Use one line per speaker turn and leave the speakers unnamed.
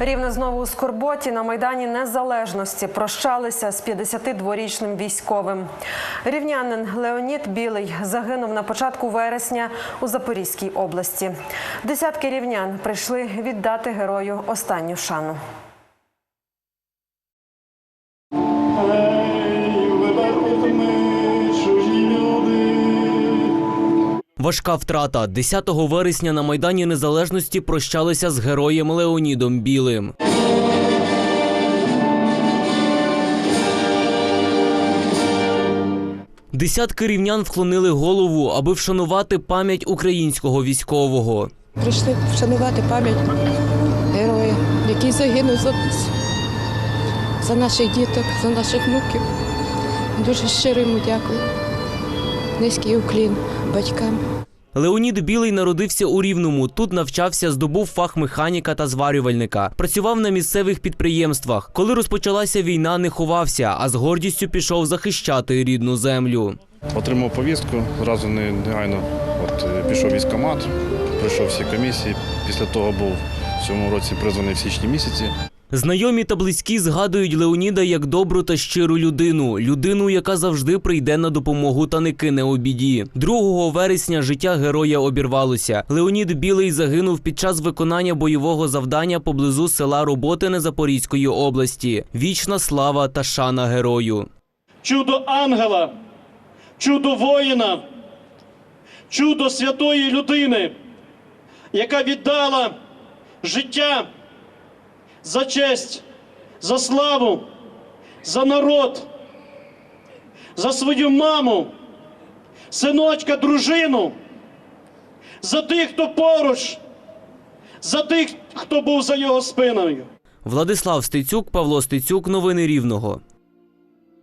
Рівне знову у скорботі на майдані Незалежності прощалися з 52-річним військовим. Рівнянин Леонід Білий загинув на початку вересня у Запорізькій області. Десятки рівнян прийшли віддати герою останню шану.
Важка втрата. 10 вересня на Майдані Незалежності прощалися з героєм Леонідом Білим. Десятки рівнян вклонили голову, аби вшанувати пам'ять українського військового.
Прийшли вшанувати пам'ять героя, який загинув за нас, за наших діток, за наших внуків. Дуже щиро йому дякую. Низький уклін батькам.
Леонід Білий народився у Рівному. Тут навчався, здобув фах механіка та зварювальника. Працював на місцевих підприємствах. Коли розпочалася війна, не ховався, а з гордістю пішов захищати рідну землю.
Отримав повістку, зразу не- негайно от, е, пішов в військкомат, пройшов всі комісії. Після того був в цьому році призваний в січні місяці.
Знайомі та близькі згадують Леоніда як добру та щиру людину, людину, яка завжди прийде на допомогу та не кине у біді. 2 вересня життя героя обірвалося. Леонід Білий загинув під час виконання бойового завдання поблизу села Роботине Запорізької області. Вічна слава та шана герою.
чудо ангела, чудо воїна, чудо святої людини, яка віддала життя за честь, за славу, за народ, за свою маму, синочка, дружину, за тих, хто поруч, за тих, хто був за його спиною.
Владислав Стецюк, Павло Стецюк. Новини Рівного.